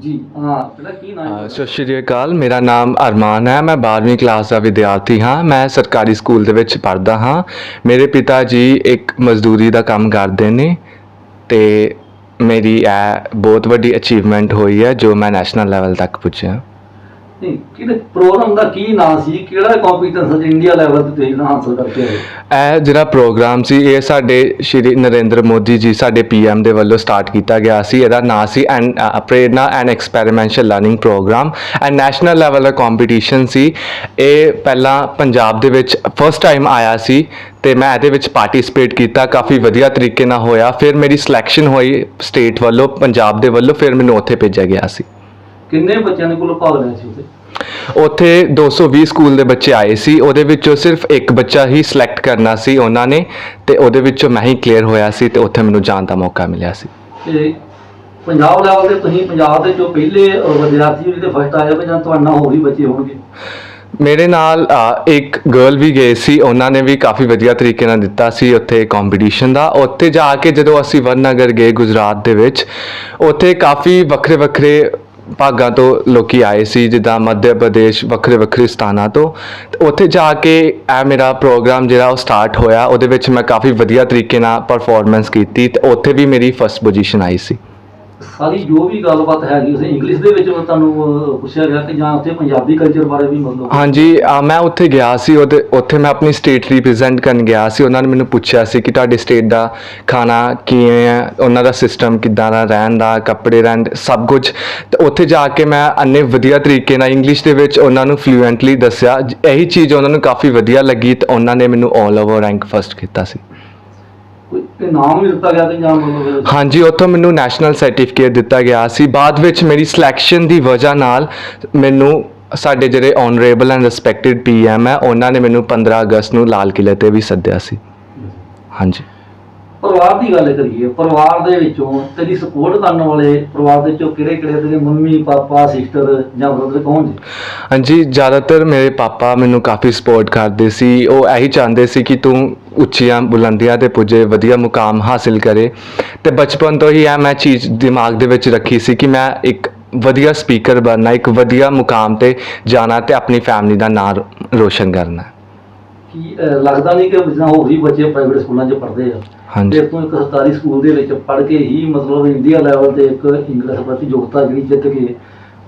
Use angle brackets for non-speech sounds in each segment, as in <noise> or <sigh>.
ਜੀ ਹਾਂ ਬੇਟਾ ਕੀ ਨਾਮ ਅ, ਹੈ ਸਤਿ ਸ਼੍ਰੀ ਅਕਾਲ ਮੇਰਾ ਨਾਮ ਅਰਮਾਨ ਹੈ ਮੈਂ 12ਵੀਂ ਕਲਾਸ ਦਾ ਵਿਦਿਆਰਥੀ ਹਾਂ ਮੈਂ ਸਰਕਾਰੀ ਸਕੂਲ ਦੇ ਵਿੱਚ ਪੜ੍ਹਦਾ ਹਾਂ। ਮੇਰੇ ਪਿਤਾ ਜੀ ਇੱਕ ਮਜ਼ਦੂਰੀ ਦਾ ਕੰਮ ਕਰਦੇ ਨੇ ਤੇ ਮੇਰੀ ਇਹ ਬਹੁਤ ਵੱਡੀ ਅਚੀਵਮੈਂਟ ਹੋਈ ਹੈ ਜੋ ਮੈਂ ਨੈਸ਼ਨਲ ਲੈਵਲ ਤੱਕ ਪੁੱਜਿਆ। ਨਹੀਂ, ਕਿਹੜੇ ਪ੍ਰੋਗਰਾਮ ਦਾ ਕੀ ਨਾਮ ਸੀ? ਕਿਹੜਾ ਕੰਪੀਟੀਸ਼ਨ ਇੰਡੀਆ ਲੈਵਲ ਤੇ ਤੁਸੀਂ ਜਿਹੜਾ ਹਾਸਲ ਕਰਕੇ ਆਏ? ਇਹ ਜਿਹੜਾ ਪ੍ਰੋਗਰਾਮ ਸੀ, ਇਹ ਸਾਡੇ ਸ਼੍ਰੀ ਨਰਿੰਦਰ ਮੋਦੀ ਜੀ, ਸਾਡੇ ਪੀਐਮ ਦੇ ਵੱਲੋਂ ਸਟਾਰਟ ਕੀਤਾ ਗਿਆ ਸੀ। ਇਹਦਾ ਨਾਂ ਸੀ ਐਨ Prerna and experimental learning program and national level the competition ਸੀ। ਇਹ ਪਹਿਲਾਂ ਪੰਜਾਬ ਦੇ ਵਿੱਚ ਫਸਟ ਟਾਈਮ ਆਇਆ ਸੀ ਤੇ ਮੈਂ ਇਹਦੇ ਵਿੱਚ ਪਾਰਟਿਸਿਪੇਟ ਕੀਤਾ, ਕਾਫੀ ਵਧੀਆ ਤਰੀਕੇ ਨਾਲ ਹੋਇਆ। ਫਿਰ ਮੇਰੀ ਸਿਲੈਕਸ਼ਨ ਹੋਈ ਸਟੇਟ ਵੱਲੋਂ, ਪੰਜਾਬ ਦੇ ਵੱਲੋਂ, ਫਿਰ ਮੈਨੂੰ ਉੱਥੇ ਭੇਜਿਆ ਗਿਆ ਸੀ। ਕਿੰਨੇ ਬੱਚਿਆਂ ਦੇ ਕੋਲ ਭਾਗ ਲਿਆ ਸੀ ਉੱਥੇ ਉੱਥੇ 220 ਸਕੂਲ ਦੇ ਬੱਚੇ ਆਏ ਸੀ। ਉਹਦੇ ਵਿੱਚੋਂ ਸਿਰਫ ਇੱਕ ਬੱਚਾ ਹੀ ਸਿਲੈਕਟ ਕਰਨਾ ਸੀ ਉਹਨਾਂ ਨੇ ਤੇ ਉਹਦੇ ਵਿੱਚੋਂ ਮੈਂ ਹੀ ਕਲੀਅਰ ਹੋਇਆ ਸੀ ਤੇ ਉੱਥੇ ਮੈਨੂੰ ਜਾਣ ਦਾ ਮੌਕਾ ਮਿਲਿਆ ਸੀ। ਤੇ ਪੰਜਾਬ ਲੈਵਲ ਤੇ ਤੁਸੀਂ ਪੰਜਾਬ ਦੇ ਜੋ ਪਹਿਲੇ ਅਹ, ਵਿਦਿਆਰਥੀ ਜਿਹੜੇ ਫਸਟ ਆਏ ਹੋ ਜਾਂ ਤੁਹਾਡੇ ਨਾਲ ਹੋਰ ਵੀ ਬੱਚੇ ਹੋਣਗੇ? ਮੇਰੇ ਨਾਲ ਅ, ਇੱਕ ਗਰਲ ਵੀ ਗਏ ਸੀ ਉਹਨਾਂ ਨੇ ਵੀ ਕਾਫੀ ਵਧੀਆ ਤਰੀਕੇ ਨਾਲ ਦਿੱਤਾ ਸੀ ਉੱਥੇ ਕੰਪੀਟੀਸ਼ਨ ਦਾ। ਉੱਥੇ ਜਾ ਕੇ ਜਦੋਂ ਅਸੀਂ ਵਰਨਗਰ ਗਏ ਗੁਜਰਾਤ ਦੇ ਵਿੱਚ ਉੱਥੇ ਕਾਫੀ ਵੱਖਰੇ ਵੱਖਰੇ ਭਾਗਾਂ ਤੋਂ ਲੋਕੀ ਆਏ ਸੀ, ਜਿੱਦਾਂ ਮੱਧ ਪ੍ਰਦੇਸ਼, ਵੱਖਰੇ ਵੱਖਰੇ ਸਥਾਨਾਂ ਤੋਂ। ਤੇ ਉੱਥੇ ਜਾ ਕੇ ਇਹ ਮੇਰਾ ਪ੍ਰੋਗਰਾਮ ਜਿਹੜਾ ਉਹ ਸਟਾਰਟ ਹੋਇਆ, ਉਹਦੇ ਵਿੱਚ ਮੈਂ ਕਾਫੀ ਵਧੀਆ ਤਰੀਕੇ ਨਾਲ ਪਰਫਾਰਮੈਂਸ ਕੀਤੀ ਤੇ ਉੱਥੇ ਵੀ ਮੇਰੀ ਫਸਟ ਪੋਜੀਸ਼ਨ ਆਈ ਸੀ। ਸਾਰੀ ਜੋ ਵੀ ਗੱਲਬਾਤ ਹੈਗੀ ਉਸ ਇੰਗਲਿਸ਼ ਦੇ ਵਿੱਚ ਤੁਹਾਨੂੰ ਪੁੱਛਿਆ ਗਿਆ ਕਿ ਜਾਂ ਉੱਥੇ ਪੰਜਾਬੀ ਕਲਚਰ ਬਾਰੇ ਵੀ ਮਤਲਬ ਹਾਂਜੀ ਅ, ਮੈਂ ਉੱਥੇ ਗਿਆ ਸੀ ਉਹਦੇ ਉੱਥੇ ਮੈਂ ਆਪਣੀ ਸਟੇਟ ਰਿਪਰੈਜ਼ੈਂਟ ਕਰਨ ਗਿਆ ਸੀ। ਉਹਨਾਂ ਨੇ ਮੈਨੂੰ ਪੁੱਛਿਆ ਸੀ ਕਿ ਤੁਹਾਡੇ ਸਟੇਟ ਦਾ ਖਾਣਾ ਕਿਵੇਂ ਹੈ ਉਹਨਾਂ ਦਾ ਸਿਸਟਮ ਕਿੱਦਾਂ ਦਾ ਰਹਿਣ ਦਾ ਕੱਪੜੇ ਰਹਿਣ ਦਾ, ਸਭ ਕੁਝ ਤੇ ਉੱਥੇ ਜਾ ਕੇ ਮੈਂ ਅੰਨੇ ਵਧੀਆ ਤਰੀਕੇ ਨਾਲ ਇੰਗਲਿਸ਼ ਦੇ ਵਿੱਚ ਉਹਨਾਂ ਨੂੰ ਫਲੂਐਂਟਲੀ ਦੱਸਿਆ। ਜ- ਇਹੀ ਚੀਜ਼ ਉਹਨਾਂ ਨੂੰ ਕਾਫੀ ਵਧੀਆ ਲੱਗੀ ਤੇ ਉਹਨਾਂ ਨੇ ਮੈਨੂੰ 올 ਓਵਰ ਰੈਂਕ ਫਸਟ ਕੀਤਾ ਸੀ। ਕੋਈ ਇਨਾਮ ਵੀ ਦਿੱਤਾ ਗਿਆ ਕਿ ਜਾਂ ਮਤਲਬ ਹਾਂਜੀ, ਉੱਥੋਂ ਮੈਨੂੰ ਨੈਸ਼ਨਲ ਸਰਟੀਫਿਕੇਟ ਦਿੱਤਾ ਗਿਆ ਸੀ। ਬਾਅਦ ਵਿੱਚ ਮੇਰੀ ਸਿਲੈਕਸ਼ਨ ਦੀ ਵਜ੍ਹਾ ਨਾਲ ਮੈਨੂੰ ਸਾਡੇ ਜਿਹੜੇ ਆਨਰੇਬਲ ਐਂਡ ਰਿਸਪੈਕਟਡ ਪੀਐਮ ਹੈ, ਉਹਨਾਂ ਨੇ ਮੈਨੂੰ 15 ਅਗਸਤ ਨੂੰ ਲਾਲ ਕਿਲੇ ਤੇ ਵੀ ਸੱਦਿਆ ਸੀ। ਹਾਂਜੀ। ਪਰਿਵਾਰ ਦੀ ਗੱਲ ਕਰੀਏ, ਪਰਿਵਾਰ ਦੇ ਵਿੱਚੋਂ ਤੇਰੀ ਸਪੋਰਟ ਕਰਨ ਵਾਲੇ ਪਰਿਵਾਰ ਦੇ ਵਿੱਚੋਂ ਕਿਹੜੇ ਕਿਹੜੇ ਤੇਰੇ ਮੰਮੀ, ਪਾਪਾ ਸਿਸਟਰ ਜਾਂ ਬ੍ਰਦਰ ਕੌਣ ਜੀ ਹਾਂਜੀ, ਜ਼ਿਆਦਾਤਰ ਮੇਰੇ ਪਾਪਾ ਮੈਨੂੰ ਕਾਫੀ ਸਪੋਰਟ ਕਰਦੇ ਸੀ। ਉਹ ਇਹੀ ਚਾਹੁੰਦੇ ਸੀ ਕਿ ਤੂੰ ਉੱਚੀਆਂ ਬੁਲੰਦੀਆਂ ਤੇ ਪੁੱਜੇ, ਵਧੀਆ ਮੁਕਾਮ ਹਾਸਿਲ ਕਰੇ। ਤੇ ਬਚਪਨ ਤੋਂ ਹੀ ਇਹ ਮੈਂ ਚੀਜ਼ ਦਿਮਾਗ ਦੇ ਵਿੱਚ ਰੱਖੀ ਸੀ ਕਿ ਮੈਂ ਇੱਕ ਵਧੀਆ ਸਪੀਕਰ ਬਣਨਾ, ਇੱਕ ਵਧੀਆ ਮੁਕਾਮ ਤੇ ਜਾਣਾ ਤੇ ਆਪਣੀ ਫੈਮਿਲੀ ਦਾ ਨਾਮ ਰੋਸ਼ਨ ਕਰਨਾ। ਕੀ ਅਹ, ਲੱਗਦਾ ਨਹੀਂ ਕਿ ਜਿੱਦਾਂ ਹੋਰ ਵੀ ਬੱਚੇ ਪ੍ਰਾਈਵੇਟ ਸਕੂਲਾਂ 'ਚ ਪੜ੍ਹਦੇ ਆ। ਹਾਂਜੀ। ਤੇ ਤੂੰ ਇੱਕ ਸਰਕਾਰੀ ਸਕੂਲ ਦੇ ਵਿੱਚ ਪੜ੍ਹ ਕੇ ਹੀ ਮਤਲਬ ਇੰਡੀਆ ਲੈਵਲ ਤੇ ਇੱਕ ਇੰਗਲਿਸ਼ ਪ੍ਰਤੀ ਯੋਗਤਾ ਜਿਹੜੀ ਜਿੱਤ ਕੇ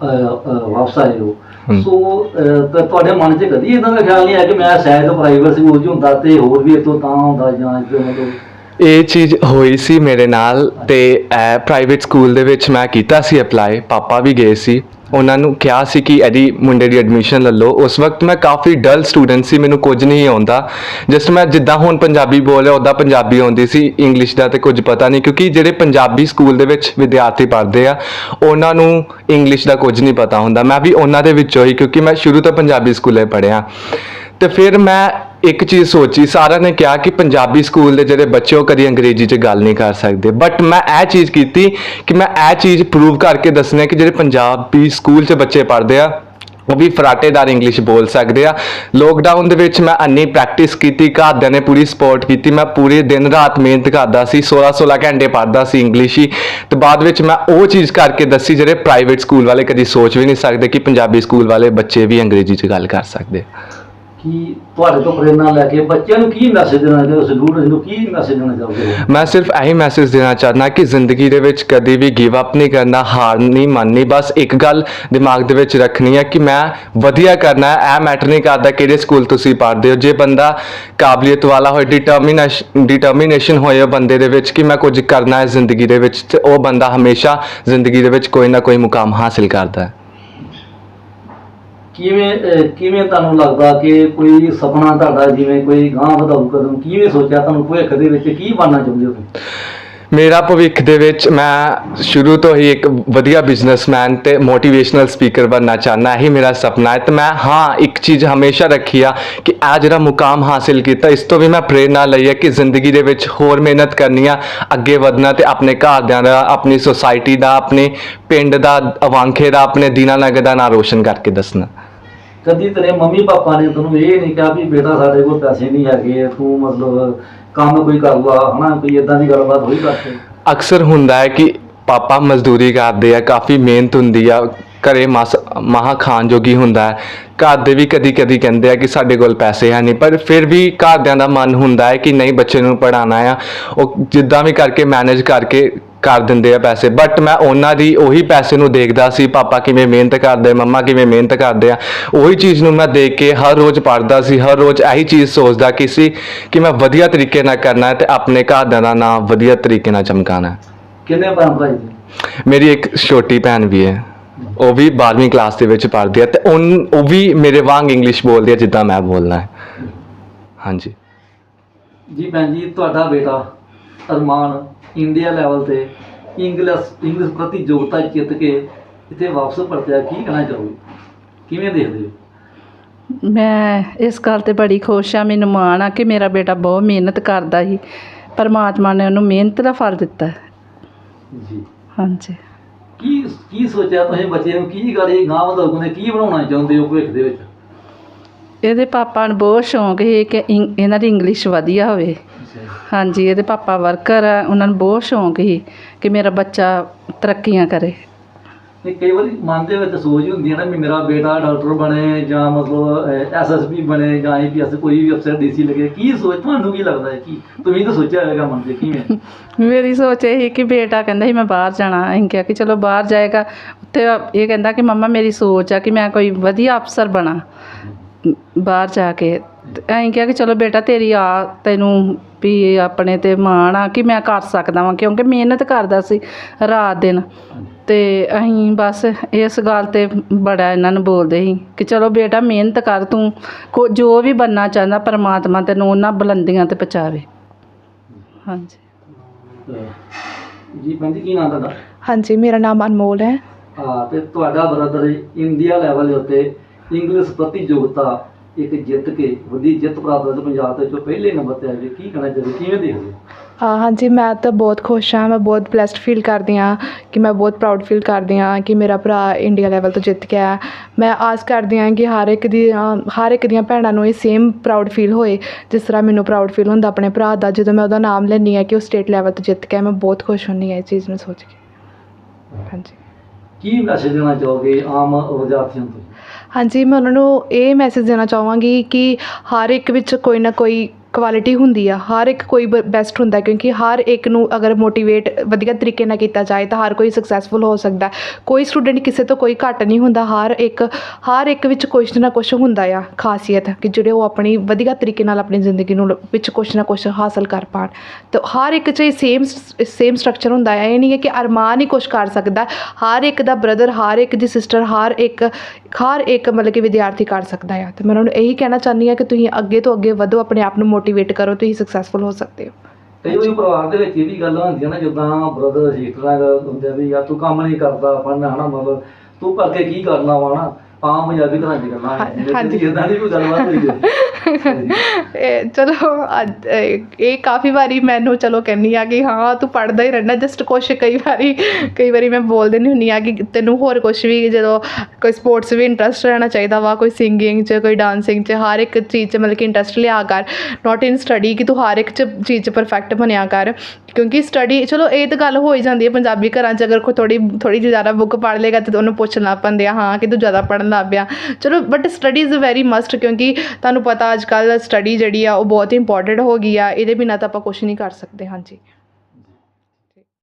ਅਹ, ਅਹ, ਵਾਪਸ ਆਏ ਹੋ। ਹਮ। ਸੋ ਅਹ, ਤਾਂ ਤੁਹਾਡੇ ਮਨ 'ਚ ਕਦੀ ਇਦਾਂ ਦਾ ਖਿਆਲ ਨਹੀਂ ਆਇਆ ਕਿ ਮੈਂ ਸ਼ਾਇਦ ਪ੍ਰਾਈਵੇਟ ਸਕੂਲ 'ਚ ਹੁੰਦਾ ਤੇ ਹੋਰ ਵੀ ਇਤੋਂ ਤਾਂ ਹੁੰਦਾ ਜਾਂ ਜੋ ਮਤਲਬ ਇਹ ਚੀਜ਼ ਹੋਈ ਸੀ ਮੇਰੇ ਨਾਲ ਤੇ ਪ੍ਰਾਈਵੇਟ ਸਕੂਲ ਦੇ ਵਿੱਚ ਮੈਂ ਕੀਤਾ ਸੀ ਅਪਲਾਈ ਪਾਪਾ ਵੀ ਗਏ ਸੀ। ਉਹਨਾਂ ਨੂੰ ਕਿਹਾ ਸੀ ਕਿ ਇਹਦੀ ਮੁੰਡੇ ਦੀ ਐਡਮਿਸ਼ਨ ਲੈ ਲਓ। ਉਸ ਵਕਤ ਮੈਂ ਕਾਫੀ ਡਲ ਸਟੂਡੈਂਟ ਸੀ, ਮੈਨੂੰ ਕੁਝ ਨਹੀਂ ਆਉਂਦਾ। ਜਸਟ ਮੈਂ ਜਿੱਦਾਂ ਹੁਣ ਪੰਜਾਬੀ ਬੋਲ ਰਿਹਾ ਉਦਾਂ ਪੰਜਾਬੀ ਆਉਂਦੀ ਸੀ ਇੰਗਲਿਸ਼ ਦਾ ਤੇ ਕੁਝ ਪਤਾ ਨਹੀਂ, ਕਿਉਂਕਿ ਜਿਹੜੇ ਪੰਜਾਬੀ ਸਕੂਲ ਦੇ ਵਿੱਚ ਵਿਦਿਆਰਥੀ ਪੜ੍ਹਦੇ ਆ, ਉਹਨਾਂ ਨੂੰ ਇੰਗਲਿਸ਼ ਦਾ ਕੁਝ ਨਹੀਂ ਪਤਾ ਹੁੰਦਾ। ਮੈਂ ਵੀ ਉਹਨਾਂ ਦੇ ਵਿੱਚੋਂ ਹੀ, ਕਿਉਂਕਿ ਮੈਂ ਸ਼ੁਰੂ ਤੋਂ ਪੰਜਾਬੀ ਸਕੂਲੇ ਪੜ੍ਹਿਆ। ਤੇ ਫਿਰ ਮੈਂ ਇੱਕ ਚੀਜ਼ ਸੋਚੀ, ਸਾਰਿਆਂ ਨੇ ਕਿਹਾ ਕਿ ਪੰਜਾਬੀ ਸਕੂਲ ਦੇ ਜਿਹੜੇ ਬੱਚੇ, ਉਹ ਕਦੀ ਅੰਗਰੇਜ਼ੀ 'ਚ ਗੱਲ ਨਹੀਂ ਕਰ ਸਕਦੇ। ਬਟ ਮੈਂ ਇਹ ਚੀਜ਼ ਕੀਤੀ ਕਿ ਮੈਂ ਇਹ ਚੀਜ਼ ਪ੍ਰੂਵ ਕਰਕੇ ਦੱਸਣਾ ਕਿ ਜਿਹੜੇ ਪੰਜਾਬੀ ਸਕੂਲ 'ਚ ਬੱਚੇ ਪੜ੍ਹਦੇ ਆ, ਉਹ ਵੀ ਫਰਾਟੇਦਾਰ ਇੰਗਲਿਸ਼ ਬੋਲ ਸਕਦੇ ਆ। ਲੋਕਡਾਊਨ ਦੇ ਵਿੱਚ ਮੈਂ ਅੰਨੀ ਪ੍ਰੈਕਟਿਸ ਕੀਤੀ, ਘਰਦਿਆਂ ਨੇ ਪੂਰੀ ਸਪੋਰਟ ਕੀਤੀ। ਮੈਂ ਪੂਰੇ ਦਿਨ ਰਾਤ ਮਿਹਨਤ ਕਰਦਾ ਸੀ 16 16 ਘੰਟੇ ਪੜ੍ਹਦਾ ਸੀ ਇੰਗਲਿਸ਼ ਹੀ। ਤੇ ਬਾਅਦ ਵਿੱਚ ਮੈਂ ਉਹ ਚੀਜ਼ ਕਰਕੇ ਦੱਸੀ, ਜਿਹੜੇ ਪ੍ਰਾਈਵੇਟ ਸਕੂਲ ਵਾਲੇ ਕਦੀ ਸੋਚ ਵੀ ਨਹੀਂ ਸਕਦੇ ਕਿ ਪੰਜਾਬੀ ਸਕੂਲ ਵਾਲੇ ਬੱਚੇ ਵੀ ਅੰਗਰੇਜ਼ੀ 'ਚ ਗੱਲ ਕਰ ਸਕਦੇ। ਆ ਕੀ ਤੁਹਾਡੇ ਤੋਂ ਪ੍ਰੇਰਨਾ ਲੈ ਕੇ ਬੱਚਿਆਂ ਨੂੰ ਕੀ ਮੈਸੇਜ ਦੇਣਾ ਚਾਹੁੰਦੇ ਹੋ ਸਟੂਡੈਂਟਸ ਨੂੰ ਕੀ ਮੈਸੇਜ ਦੇਣਾ ਚਾਹੁੰਦੇ ਹੋ ਮੈਂ ਸਿਰਫ ਇਹੀ ਮੈਸੇਜ ਦੇਣਾ ਚਾਹਨਾ ਕਿ ਜ਼ਿੰਦਗੀ ਦੇ ਵਿੱਚ ਕਦੀ ਵੀ ਗਿਵ ਅਪ ਨਹੀਂ ਕਰਨਾ, ਹਾਰ ਨਹੀਂ ਮੰਨਣੀ, ਬਸ ਇੱਕ ਗੱਲ ਦਿਮਾਗ ਦੇ ਵਿੱਚ ਰੱਖਣੀ ਹੈ ਕਿ ਮੈਂ ਵਧੀਆ ਕਰਨਾ ਹੈ, ਇਹ ਮੈਟਰ ਨਹੀਂ ਕਰਦਾ ਕਿਹੜੇ ਸਕੂਲ ਤੁਸੀਂ ਪੜ੍ਹਦੇ ਹੋ। ਜੇ ਬੰਦਾ ਕਾਬਲੀਅਤ ਵਾਲਾ ਹੋਏ ਡਿਟਰਮੀਨੇਸ਼ਨ ਡਿਟਰਮੀਨੇਸ਼ਨ ਹੋਏ ਬੰਦੇ ਦੇ ਵਿੱਚ ਕਿ ਮੈਂ ਕੁਝ ਕਰਨਾ ਹੈ ਜ਼ਿੰਦਗੀ ਦੇ ਵਿੱਚ, ਤੇ ਉਹ ਬੰਦਾ ਹਮੇਸ਼ਾ ਜ਼ਿੰਦਗੀ ਦੇ ਵਿੱਚ ਕੋਈ ਨਾ ਕੋਈ ਮੁਕਾਮ ਹਾਸਿਲ ਕਰਦਾ ਹੈ। ਕਿਵੇਂ ਅਹ, ਕਿਵੇਂ ਤੁਹਾਨੂੰ ਲੱਗਦਾ ਕਿ ਕੋਈ ਸੁਪਨਾ ਤੁਹਾਡਾ ਜਿਵੇਂ ਕੋਈ ਗਾਂ ਵਧਾਊ ਕਦਮ ਕਿਵੇਂ ਸੋਚਿਆ ਤੁਹਾਨੂੰ ਭਵਿੱਖ ਦੇ ਵਿੱਚ ਕੀ ਬਣਨਾ ਚਾਹੁੰਦੇ ਹੋ ਤੁਸੀਂ? ਮੇਰਾ ਭਵਿੱਖ ਦੇ ਵਿੱਚ ਮੈਂ ਸ਼ੁਰੂ ਤੋਂ ਹੀ ਇੱਕ ਵਧੀਆ ਬਿਜ਼ਨਸਮੈਨ ਤੇ ਮੋਟੀਵੇਸ਼ਨਲ ਸਪੀਕਰ ਬਣਨਾ ਚਾਹੁੰਦਾ ਇਹੀ ਮੇਰਾ ਸੁਪਨਾ ਹੈ ਤੇ ਮੈਂ ਹਾਂ ਇੱਕ ਚੀਜ਼ ਹਮੇਸ਼ਾ ਰੱਖੀ ਆ ਕਿ ਆ ਜਿਹੜਾ ਮੁਕਾਮ ਹਾਸਿਲ ਕੀਤਾ ਇਸ ਤੋਂ ਵੀ ਮੈਂ ਪ੍ਰੇਰਨਾ ਲਈ ਹੈ ਕਿ ਜ਼ਿੰਦਗੀ ਦੇ ਵਿੱਚ ਹੋਰ ਮਿਹਨਤ ਕਰਨੀ ਆ ਅੱਗੇ ਵਧਣਾ ਤੇ ਆਪਣੇ ਘਰਦਿਆਂ ਦਾ ਆਪਣੀ ਸੋਸਾਇਟੀ ਦਾ ਆਪਣੇ ਪਿੰਡ ਦਾ ਅਵਾਂਖੇ ਦਾ ਆਪਣੇ ਦੀਨਾਨਗਰ ਦਾ ਨਾਂ ਰੋਸ਼ਨ ਕਰਕੇ ਦੱਸਣਾ ਕਦੀ ਤੇਰੇ ਮੰਮੀ ਪਾਪਾ ਨੇ ਤੈਨੂੰ ਇਹ ਨਹੀਂ ਕਿਹਾ ਵੀ ਬੇਟਾ ਸਾਡੇ ਕੋਲ ਪੈਸੇ ਨਹੀਂ ਹੈਗੇ, ਤੂੰ ਮਤਲਬ ਕੰਮ ਕੋਈ ਕਰ ਲਾ ਹਨਾ, ਕੋਈ ਇਦਾਂ ਦੀ ਗੱਲਬਾਤ ਹੋਈ ਕਰਕੇ ਅਕਸਰ ਹੁੰਦਾ ਹੈ ਕਿ ਪਾਪਾ ਮਜ਼ਦੂਰੀ ਕਰਦੇ ਆ, ਕਾਫੀ ਮਿਹਨਤ ਹੁੰਦੀ ਆ, ਘਰੇ ਮਸ, ਮਹਾ ਖਾਣ ਜੋਗੀ ਹੁੰਦਾ ਹੈ। ਘਰ ਦੇ ਵੀ ਕਦੀ ਕਦੀ ਕਹਿੰਦੇ ਆ ਕਿ ਸਾਡੇ ਕੋਲ ਪੈਸੇ ਹੈ ਨਹੀਂ, ਪਰ ਫਿਰ ਵੀ ਘਰਦਿਆਂ ਦਾ ਮਨ ਹੁੰਦਾ ਹੈ ਕਿ ਨਹੀਂ, ਬੱਚੇ ਨੂੰ ਪੜਾਉਣਾ ਆ। ਉਹ ਜਿੱਦਾਂ ਵੀ ਕਰਕੇ ਮੈਨੇਜ ਕਰਕੇ ਕਰ ਦਿੰਦੇ ਆ ਪੈਸੇ। ਬਟ ਮੈਂ ਉਹਨਾਂ ਦੀ ਉਹੀ ਪੈਸੇ ਨੂੰ ਦੇਖਦਾ ਸੀ ਪਾਪਾ ਕਿਵੇਂ ਮਿਹਨਤ ਕਰਦੇ ਮੰਮਾ ਕਿਵੇਂ ਮਿਹਨਤ ਕਰਦੇ ਆ? ਉਹੀ ਚੀਜ਼ ਨੂੰ ਮੈਂ ਦੇਖ ਕੇ ਹਰ ਰੋਜ਼ ਪੜ੍ਹਦਾ ਸੀ ਹਰ ਰੋਜ਼ ਇਹੀ ਚੀਜ਼ ਸੋਚਦਾ ਕਿ ਸੀ ਕਿ ਮੈਂ ਵਧੀਆ ਤਰੀਕੇ ਨਾਲ ਕਰਨਾ ਹੈ ਤੇ ਆਪਣੇ ਘਰਦਿਆਂ ਦਾ ਨਾਮ ਵਧੀਆ ਤਰੀਕੇ ਨਾਲ ਚਮਕਾਉਣਾ ਹੈ। ਕਿੰਨੇ ਭੈਣ ਜੀ? ਮੇਰੀ ਇੱਕ ਛੋਟੀ ਭੈਣ ਵੀ ਹੈ। ਉਹ ਵੀ 12ਵੀਂ ਕਲਾਸ ਦੇ ਵਿੱਚ ਪੜ੍ਹਦੀ ਹੈ ਤੇ ਉਨ- ਉਹ ਵੀ ਮੇਰੇ ਵਾਂਗ ਇੰਗਲਿਸ਼ ਬੋਲਦੀ ਹੈ ਜਿੱਦਾਂ ਮੈਂ ਬੋਲਣਾ ਹੈ। ਹਾਂਜੀ। ਜੀ ਭੈਣ ਜੀ ਤੁਹਾਡਾ ਬੇਟਾ ਅਰਮਾਨ ਇੰਡੀਆ ਲੈਵਲ ਤੇ ਇੰਗਲਿਸ਼ ਇੰਗਲਿਸ਼ ਪ੍ਰਤੀ ਯੋਗਤਾ ਜਿੱਤ ਕੇ ਇੱਥੇ ਵਾਪਸ ਪਰਤਿਆ ਕੀ ਕਹਿਣਾ ਚਾਹੋਗੇ? ਕਿਵੇਂ ਦੇਖਦੇ ਹੋ? ਮੈਂ ਇਸ ਗੱਲ ਤੇ ਬੜੀ ਖੁਸ਼ ਆ ਮੈਨੂੰ ਮਾਣ ਆ ਕਿ ਮੇਰਾ ਬੇਟਾ ਬਹੁਤ ਮਿਹਨਤ ਕਰਦਾ ਸੀ। ਪਰਮਾਤਮਾ ਨੇ ਉਹਨੂੰ ਮਿਹਨਤ ਦਾ ਫਲ ਦਿੱਤਾ। ਜੀ। ਹਾਂਜੀ। ਕੀ ਕੀ ਸੋਚਿਆ ਤੁਸੀਂ ਬੱਚੇ ਨੂੰ? ਕੀ ਗਾੜੀ ਗਾਂ ਵਧਾਉਗੇ ਨੇ ਕੀ ਬਣਾਉਣਾ ਚਾਹੁੰਦੇ ਹੋ ਭਵਿੱਖ ਦੇ ਵਿੱਚ? ਇਹਦੇ ਪਾਪਾ ਨੂੰ ਬਹੁਤ ਸ਼ੌਂਕ ਸੀ ਕਿ ਇੰ- ਇਹਨਾਂ ਦੀ ਇੰਗਲਿਸ਼ ਵਧੀਆ ਹੋਵੇ। ਹਾਂਜੀ ਇਹਦੇ ਪਾਪਾ ਵਰਕਰ ਆ ਉਹਨਾਂ ਨੂੰ ਬਹੁਤ ਸ਼ੌਂਕ ਸੀ ਕਿ ਮੇਰਾ ਬੱਚਾ ਤਰੱਕੀਆਂ ਕਰੇ। ਤੇ ਕਈ ਵਾਰੀ ਮਨ ਦੇ ਵਿੱਚ ਸੋਚ ਹੁੰਦੀ ਹੈ ਨਾ ਵੀ ਮੇਰਾ ਬੇਟਾ ਡਾਕਟਰ ਬਣੇ ਜਾਂ ਮਤਲਬ ਐਸਐਸਪੀ ਬਣੇ ਜਾਂ ਆਈਪੀਐਸ ਕੋਈ ਵੀ ਅਫਸਰ ਡੀਸੀ ਲੱਗੇ ਕੀ ਸੋਚ ਤੁਹਾਨੂੰ ਕੀ ਲੱਗਦਾ ਹੈ ਕੀ? ਤੁਸੀਂ ਤਾਂ ਸੋਚਿਆ ਹੋਵੇਗਾ ਮਨ ਦੇ ਕਿਵੇਂ? ਮੇਰੀ ਸੋਚ ਇਹ ਸੀ ਕਿ ਬੇਟਾ ਕਹਿੰਦਾ ਸੀ ਮੈਂ ਬਾਹਰ ਜਾਣਾ। ਅਸੀਂ ਕਿਹਾ ਕਿ ਚਲੋ ਬਾਹਰ ਜਾਏਗਾ। ਉੱਥੇ ਇਹ ਕਹਿੰਦਾ ਕਿ ਮੰਮਾ ਮੇਰੀ ਸੋਚ ਆ ਕਿ ਮੈਂ ਕੋਈ ਵਧੀਆ ਅਫਸਰ ਬਣਾ ਬਾਹਰ ਜਾ ਕੇ। ਅਸੀਂ ਕਿਹਾ ਕਿ ਚਲੋ ਬੇਟਾ ਤੇਰੀ ਆ ਤੈਨੂੰ ਵੀ ਆਪਣੇ ਤੇ ਮਾਣ ਆ ਕਿ ਮੈਂ ਕਰ ਸਕਦਾ ਵਾਂ ਕਿਉਂਕਿ ਮਿਹਨਤ ਕਰਦਾ ਸੀ ਰਾਤ ਦਿਨ। ਤੇ ਅਸੀਂ ਬਸ ਇਸ ਗੱਲ ਤੇ ਬੜਾ ਇਹਨਾਂ ਨੂੰ ਬੋਲਦੇ ਸੀ ਕਿ ਚਲੋ ਬੇਟਾ ਮਿਹਨਤ ਕਰ ਤੂੰ ਕੋ ਜੋ ਵੀ ਬੰਨਾ ਚਾਹੁੰਦਾ ਪਰਮਾਤਮਾ ਤੈਨੂੰ ਉਹਨਾਂ ਬੁਲੰਦੀਆਂ ਤੇ ਪਹੁੰਚਾਵੇ। ਹਾਂਜੀ। ਜੀ ਕੀ ਤੁਹਾਡਾ? ਮੇਰਾ ਨਾਮ ਅਨਮੋਲ ਹੈ। ਹਾਂ ਤੇ ਤੁਹਾਡਾ ਬ੍ਰਦਰ ਇੰਡੀਆ ਲੈਵਲ ਦੇ ਉੱਤੇ ਇੰਗਲਿਸ਼ ਪ੍ਰਤੀ ਯੋਗਤਾ ਇੱਕ ਜਿੱਤ ਕੇ ਵੱਡੀ ਜਿੱਤ ਪ੍ਰਾਪਤ ਕਰਕੇ ਪੰਜਾਬ ਦੇ ਵਿੱਚੋਂ ਪਹਿਲੇ ਨੰਬਰ ਤੇ ਆਏ ਕੀ ਕਹਿਣਾ ਚਾਹੀਦਾ ਕਿਵੇਂ ਦੇਖਦੇ ਹੋ? ਹਾਂਜੀ ਮੈਂ ਤਾਂ ਬਹੁਤ ਖੁਸ਼ ਹਾਂ ਮੈਂ ਬਹੁਤ ਬlesed ਫੀਲ ਕਰਦੀ ਹਾਂ ਕਿ ਮੈਂ ਬਹੁਤ ਪ੍ਰਾਊਡ ਫੀਲ ਕਰਦੀ ਹਾਂ ਕਿ ਮੇਰਾ ਭਰਾ ਇੰਡੀਆ ਲੈਵਲ ਤੋਂ ਜਿੱਤ ਗਿਆ। ਮੈਂ ਆਸ ਕਰਦੀ ਹਾਂ ਕਿ ਹਰ ਇੱਕ ਦੀ ਹਰ ਇੱਕ ਦੀਆਂ ਭੈਣਾਂ ਨੂੰ ਇਹ ਸੇਮ ਪ੍ਰਾਊਡ ਫੀਲ ਹੋਏ ਜਿਸ ਤਰ੍ਹਾਂ ਮੈਨੂੰ ਪ੍ਰਾਊਡ ਫੀਲ ਹੁੰਦਾ ਆਪਣੇ ਭਰਾ ਦਾ ਜਦੋਂ ਮੈਂ ਉਹਦਾ ਨਾਮ ਲੈਂਦੀ ਹਾਂ ਕਿ ਉਹ ਸਟੇਟ ਲੈਵਲ ਤੋਂ ਜਿੱਤ ਗਿਆ ਮੈਂ ਬਹੁਤ ਖੁਸ਼ ਹੁੰਦੀ ਹਾਂ ਇਹ ਚੀਜ਼ ਨੂੰ ਸੋਚ ਕੇ। ਹਾਂਜੀ। ਕੀ ਮੈਸੇਜ ਦੇਣਾ ਚਾਹੋਗੇ ਆਮ ਵਿਦਿਆਰਥੀਆਂ ਨੂੰ ਹਾਂਜੀ, ਮੈਂ ਉਹਨਾਂ ਨੂੰ ਇਹ ਮੈਸੇਜ ਦੇਣਾ ਚਾਹਵਾਂਗੀ ਕਿ ਹਰ ਇੱਕ ਵਿੱਚ ਕੋਈ ਨਾ ਕੋਈ ਕੁਆਲਿਟੀ ਹੁੰਦੀ ਆ, ਹਰ ਇੱਕ ਕੋਈ ਬ ਬੈਸਟ ਹੁੰਦਾ, ਕਿਉਂਕਿ ਹਰ ਇੱਕ ਨੂੰ ਅਗਰ ਮੋਟੀਵੇਟ ਵਧੀਆ ਤਰੀਕੇ ਨਾਲ ਕੀਤਾ ਜਾਏ, ਤਾਂ ਹਰ ਕੋਈ ਸਕਸੈਸਫੁਲ ਹੋ ਸਕਦਾ ਕੋਈ ਸਟੂਡੈਂਟ ਕਿਸੇ ਤੋਂ ਕੋਈ ਘੱਟ ਨਹੀਂ ਹੁੰਦਾ, ਹਰ ਇੱਕ ਹਰ ਇੱਕ ਵਿੱਚ ਕੁਛ ਨਾ ਕੁਛ ਹੁੰਦਾ ਆ, ਖਾਸੀਅਤ ਕਿ ਜਿਹੜੇ ਉਹ ਆਪਣੀ ਵਧੀਆ ਤਰੀਕੇ ਨਾਲ ਆਪਣੀ ਜ਼ਿੰਦਗੀ ਨੂੰ ਵਿੱਚ ਕੁਛ ਨਾ ਕੁਛ ਹਾਸਲ ਕਰ ਪਾਉਣ ਤਾਂ ਹਰ ਇੱਕ 'ਚ ਸੇਮ ਸੇਮ ਸਟਰਕਚਰ ਹੁੰਦਾ ਹੈ ਇਹ ਨਹੀਂ ਹੈ ਕਿ ਅਰਮਾਨ ਹੀ ਕੁਛ ਕਰ ਸਕਦਾ, ਹਰ ਇੱਕ ਦਾ ਬ੍ਰਦਰ ਹਰ ਇੱਕ ਦੀ ਸਿਸਟਰ ਹਰ ਇੱਕ ਹਰ ਇੱਕ ਮਤਲਬ ਕਿ ਵਿਦਿਆਰਥੀ ਕਰ ਸਕਦਾ ਆ। ਤੇ ਮੈਂ ਉਹਨਾਂ ਨੂੰ ਇਹੀ ਕਹਿਣਾ ਚਾਹੁੰਦੀ ਹਾਂ ਕਿ ਤੁਸੀਂ ਅੱਗੇ ਤੋਂ ਅੱਗੇ ਵਧੋ, ਆਪਣੇ ਆਪ ਨੂੰ ਮੋਟੀਵੇਟ ਕਰੋ ਤੁਸੀਂ ਸਕਸੈਸਫੁਲ ਹੋ ਸਕਦੇ ਹੋ ਕਈ ਵਾਰੀ ਪਰਿਵਾਰ ਦੇ ਵਿੱਚ ਇਹ ਵੀ ਗੱਲਾਂ ਹੁੰਦੀਆਂ ਨਾ ਜਿੱਦਾਂ ਬ੍ਰਦਰ ਸਿਸਟਰਾਂ ਹੁੰਦੇ ਵੀ ਯਾਰ ਤੂੰ ਕੰਮ ਨਹੀਂ ਕਰਦਾ ਪੜ੍ਹਨਾ ਹਨਾ ਮਤਲਬ ਤੂੰ ਕਰਕੇ ਕੀ ਕਰਨਾ ਵਾ ਨਾ ਆਮ ਪੰਜਾਬੀ ਘਰਾਂ 'ਚ ਗੱਲਾਂ ਹਾਂ- ਹਾਂਜੀ। ਇਦਾਂ ਦੀ ਕੋਈ ਗੱਲਬਾਤ ਹੋਈ ਹੋਵੇ। <laughs> ਇਹ ਚਲੋ ਅੱਜ, ਇਹ ਇਹ ਕਾਫੀ ਵਾਰੀ ਮੈਨੂੰ ਚਲੋ ਕਹਿੰਦੀ ਆ ਕਿ ਹਾਂ, ਤੂੰ ਪੜ੍ਹਦਾ ਹੀ ਰਹਿਣਾ ਜਸਟ ਕੁਛ ਕਈ ਵਾਰੀ ਕਈ ਵਾਰੀ ਮੈਂ ਬੋਲ ਦਿੰਦੀ ਹੁੰਦੀ ਆ ਕਿ ਤੈਨੂੰ ਹੋਰ ਕੁਛ ਵੀ ਜਦੋਂ ਕੋਈ ਸਪੋਰਟਸ ਵੀ ਇੰਟਰਸਟ ਰਹਿਣਾ ਚਾਹੀਦਾ ਵਾ, ਕੋਈ ਸਿੰਗਿੰਗ 'ਚ, ਕੋਈ ਡਾਂਸਿੰਗ 'ਚ, ਹਰ ਇੱਕ ਚੀਜ਼ 'ਚ ਮਤਲਬ ਕਿ ਇੰਟਰਸਟ ਲਿਆ ਕਰ ਨਾਟ ਇਨ ਸਟੱਡੀ ਕਿ ਤੂੰ ਹਰ ਇੱਕ 'ਚ, ਚੀਜ਼ 'ਚ ਪਰਫੈਕਟ ਬਣਿਆ ਕਰ। ਕਿਉਂਕਿ ਸਟੱਡੀ ਚਲੋ ਇਹ ਤਾਂ ਗੱਲ ਹੋ ਹੀ ਜਾਂਦੀ ਹੈ, ਪੰਜਾਬੀ ਘਰਾਂ 'ਚ ਅਗਰ ਕੋਈ ਥੋੜੀ ਥੋੜੀ ਜਿਹੀ ਜ਼ਿਆਦਾ ਬੁੱਕ ਪੜ੍ਹ ਲੇਗਾ ਤਾਂ ਉਹਨੂੰ ਪੁੱਛ ਪੁੱਛਣਾ ਪੈਂਦੇ ਆ, ਹਾਂ ਕਿ ਤੂੰ ਜ਼ਿਆਦਾ ਪੜ੍ਹਨ ਲੱਗ ਪਿਆ। ਚਲੋ but study is very must ਕਿਉਂਕਿ ਤੁਹਾਨੂੰ ਪਤਾ ਅੱਜ ਕੱਲ੍ਹ ਸਟੱਡੀ ਜਿਹੜੀ ਆ, ਉਹ ਬਹੁਤ ਇੰਪੋਰਟੈਂਟ ਹੋ ਗਈ ਆ, ਇਹਦੇ ਬਿਨਾਂ ਤਾਂ ਆਪਾਂ ਕੁਛ ਨਹੀਂ ਕਰ ਸਕਦੇ, ਹਾਂਜੀ।